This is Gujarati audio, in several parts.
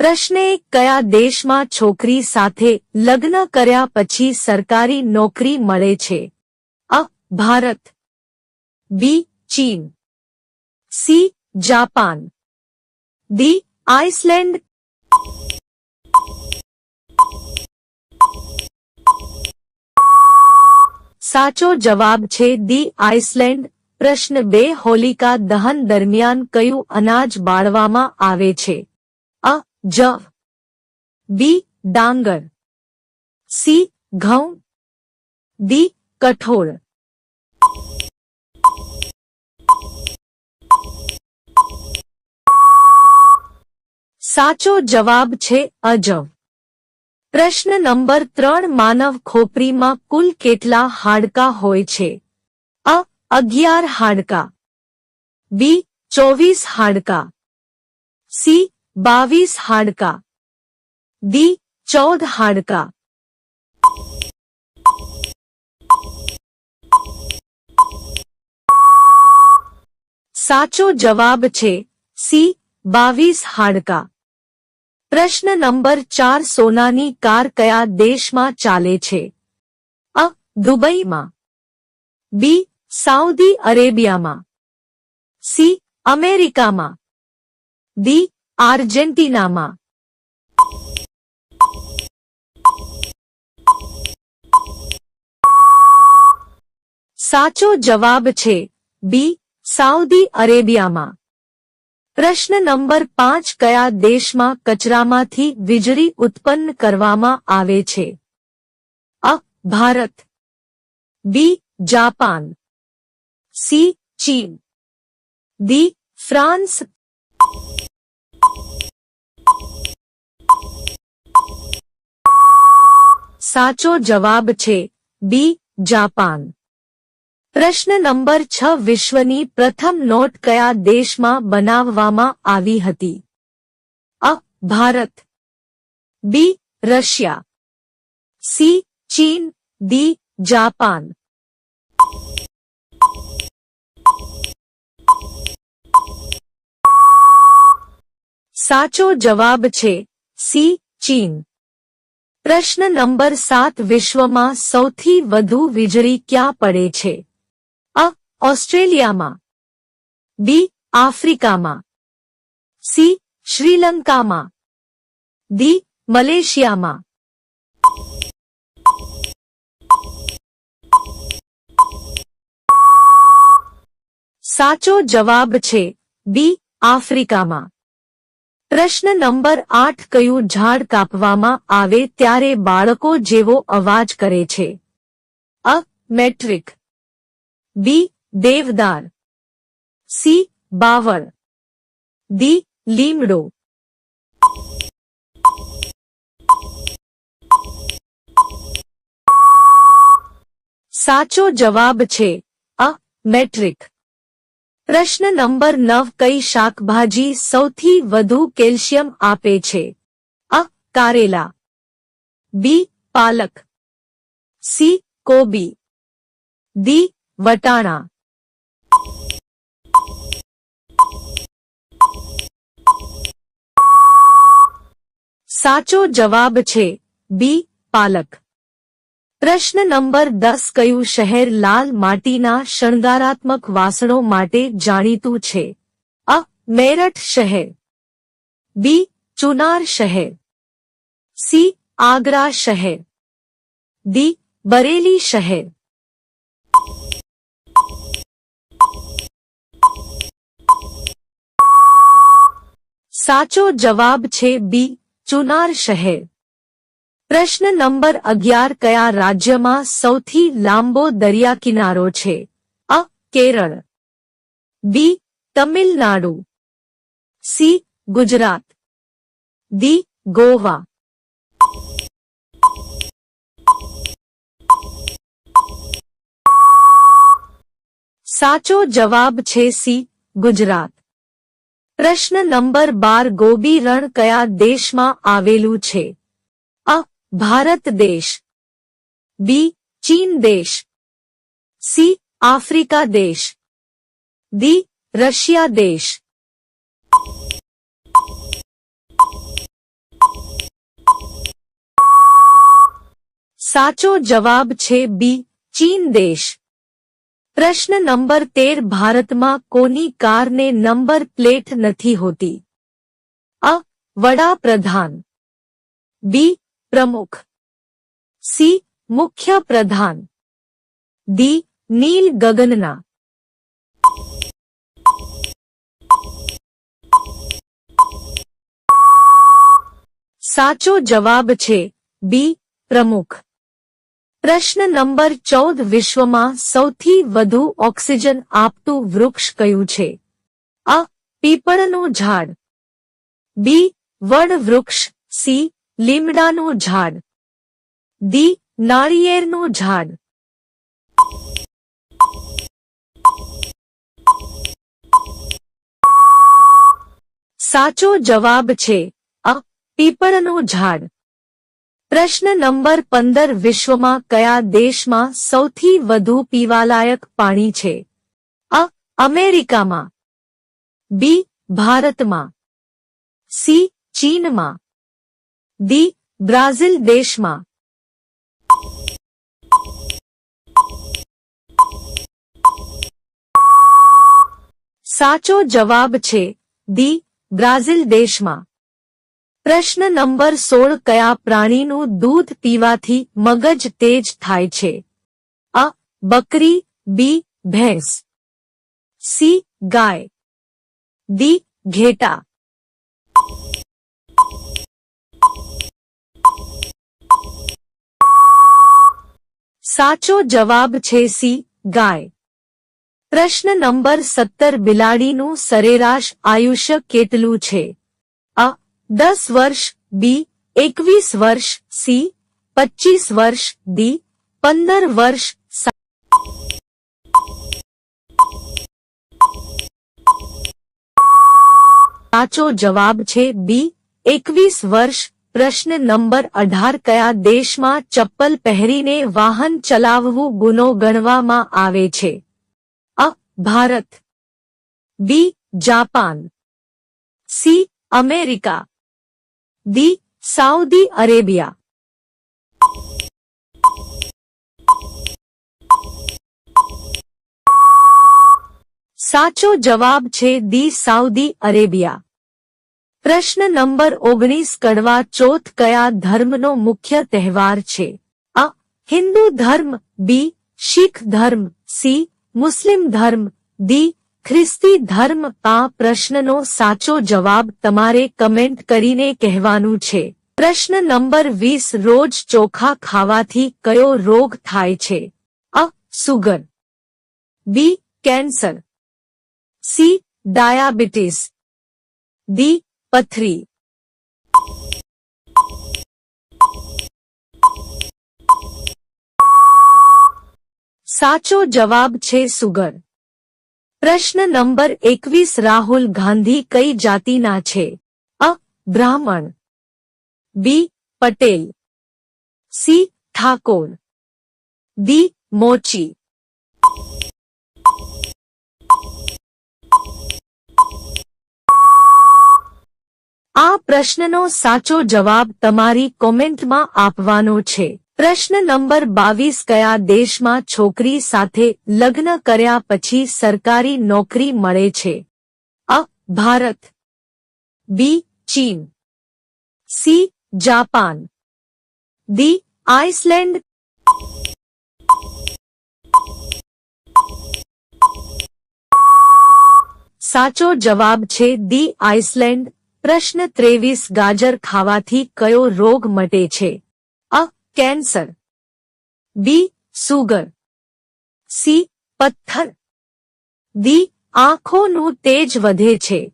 પ્રશ્ન એક કયા દેશમાં છોકરી સાથે લગ્ન કર્યા પછી સરકારી નોકરી મળે છે? અ. ભારત. બી. ચીન. સી. જાપાન. ડી. આઇસલેન્ડ. સાચો જવાબ છે દી આઇસલેન્ડ. પ્રશ્ન બે હોલિકા દહન દરમિયાન કયું અનાજ બાળવામાં આવે છે? અ. જવ બી, ડાંગર, સી, ઘઉં, ડી, કઠોળ. સાચો જવાબ છે અજવ પ્રશ્ન નંબર ત્રણ, માનવ ખોપરીમાં કુલ કેટલા હાડકા હોય છે? અ, અગિયાર હાડકા, બી, ચોવીસ હાડકા, સી બાવીસ હાડકા ડી ચૌદ હાડકા સાચો જવાબ છે સી બાવીસ હાડકા પ્રશ્ન નંબર ચાર સોનાની કાર કયા દેશમાં ચાલે છે અ દુબઈમાં બી સાઉદી અરેબિયામાં સી અમેરિકામાં ડી આર્જેન્ટિનામાં સાચો જવાબ છે બી સાઉદી અરેબિયામાં. પ્રશ્ન નંબર પાંચ કયા દેશમાં કચરામાંથી વીજળી ઉત્પન્ન કરવામાં આવે છે? અ, ભારત. B Japan. સી ચીન. D France. સાચો જવાબ છે બી જાપાન. પ્રશ્ન નંબર છ વિશ્વની પ્રથમ નોટ કયા દેશમાં બનાવવામાં આવી હતી? અ, ભારત. B Russia. સી ચીન. D Japan. સાચો જવાબ છે સી ચીન. પ્રશ્ન નંબર સાત વિશ્વમાં સૌથી વધુ વીજળી ક્યાં પડે છે? અ. ઓસ્ટ્રેલિયામાં. બી. આફ્રિકામાં. સી. શ્રીલંકામાં. ડી. મલેશિયામાં. સાચો જવાબ છે બી. આફ્રિકામાં. પ્રશ્ન નંબર આઠ કયું ઝાડ કાપવામાં આવે ત્યારે બાળકો જેવો અવાજ કરે છે? અ, મેટ્રિક. બી, દેવદાર. સી, બાવળ. ડી, લીમડો. સાચો જવાબ છે અ, મેટ્રિક. પ્રશ્ન નંબર નવ, કઈ શાકભાજી સૌથી વધુ કેલ્શિયમ આપે છે? અ, કારેલા. બી, પાલક. સી, કોબી. ડી, વટાણા. સાચો જવાબ છે બી, પાલક. પ્રશ્ન નંબર દસ કયું શહેર લાલ માટીના શણગારાત્મક વાસણો માટે જાણીતું છે? અ. મેરઠ શહેર. બી. ચુનાર શહેર. સી. આગ્રા શહેર. ડી. બરેલી શહેર. સાચો જવાબ છે બી. ચુનાર શહેર. પ્રશ્ન નંબર અગિયાર, કયા રાજ્યમાં સૌથી લાંબો દરિયા કિનારો છે? અ, કેરળ. બી, તમિલનાડુ. સી, ગુજરાત. દી ગોવા. સાચો જવાબ છે સી, ગુજરાત. પ્રશ્ન નંબર બાર, ગોબી રણ કયા દેશમાં આવેલું છે? અ भारत देश. बी चीन देश. सी अफ्रीका देश. डी रशिया देश. साचो जवाब छे बी चीन देश. प्रश्न नंबर तेर भारत में कोनी कार ने नंबर प्लेट नहीं होती? अ. वड़ा प्रधान. बी પ્રમુખ. સી. મુખ્ય પ્રધાન. ડી. નીલ ગગનના. સાચો જવાબ છે બી. પ્રમુખ. પ્રશ્ન નંબર ચૌદ વિશ્વમાં સૌથી વધુ ઓક્સિજન આપતું વૃક્ષ કયું છે? અ. પીપળનું ઝાડ. બી. વડ વૃક્ષ. સી. લીમડાનું ઝાડ. દી નાળિયેરનું ઝાડ. સાચો જવાબ છે, અ, પીપળનું ઝાડ. પ્રશ્ન નંબર પંદર વિશ્વમાં કયા દેશમાં સૌથી વધુ પીવાલાયક પાણી છે? અ, અમેરિકામાં. બી, ભારતમાં. સી, ચીનમાં. ડી બ્રાઝિલ દેશમાં સાચો જવાબ છે ડી બ્રાઝિલ દેશમાં પ્રશ્ન નંબર સોળ કયા પ્રાણીનું દૂધ પીવાથી મગજ તેજ થાય છે અ બકરી બી ભેંસ સી ગાય ડી ઘેટા સાચો જવાબ છે સી, ગાય. પ્રશ્ન નંબર સત્તર, બિલાડીનું સરેરાશ આયુષ્ય કેટલું છે? અ, દસ વર્ષ, બી, એકવીસ વર્ષ, સી પચીસ વર્ષ, ડી, પંદર વર્ષ સાચો જવાબ છે બી, એકવીસ વર્ષ પ્રશ્ન નંબર અઢાર કયા દેશમાં ચપ્પલ પહેરીને વાહન ચલાવવું ગુનો ગણવામાં આવે છે અ Bharat B Japan C America D Saudi Arabia સાચો જવાબ છે દી સાઉદી અરેબિયા પ્રશ્ન નંબર ઓગણીસ કડવા ચોથ કયા ધર્મનો મુખ્ય તહેવાર છે? અ. હિન્દુ ધર્મ, બી. શીખ ધર્મ, સી. મુસ્લિમ ધર્મ, ડી. ખ્રિસ્તી ધર્મ. આ પ્રશ્નનો સાચો જવાબ તમારે કમેન્ટ કરીને કહેવાનું છે. પ્રશ્ન નંબર વીસ, રોજ ચોખા ખાવાથી કયો રોગ થાય છે? અ. Sugar, B. Cancer, C. Diabetes, D. પથરી સાચો જવાબ છે સુગર પ્રશ્ન નંબર એકવીસ રાહુલ ગાંધી કઈ જાતિના છે અ બ્રાહ્મણ B Patel C Thakor D મોચી આ પ્રશ્નનો સાચો જવાબ તમારી કોમેન્ટમાં આપવાનો છે. પ્રશ્ન નંબર બાવીસ, કયા દેશમાં છોકરી સાથે લગ્ન કર્યા પછી સરકારી નોકરી મળે છે? અ, ભારત, બી, ચીન, સી, જાપાન, ડી, આઇસલેન્ડ. સાચો જવાબ છે દી આઇસલેન્ડ. પ્રશ્ન ત્રેવીસ, ગાજર ખાવાથી કયો રોગ મટે છે? અ, કેન્સર. B, sugar. સી, પથ્થર. દી આંખોનું તેજ વધે છે.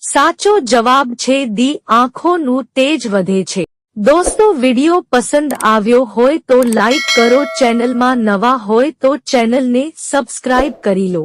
સાચો જવાબ છે દી આંખોનું તેજ વધે છે. દોસ્તો, વિડિયો પસંદ આવ્યો હોય તો લાઈક કરો ચેનલમાં નવા હોય તો ચેનલને સબસ્ક્રાઇબ કરી લો.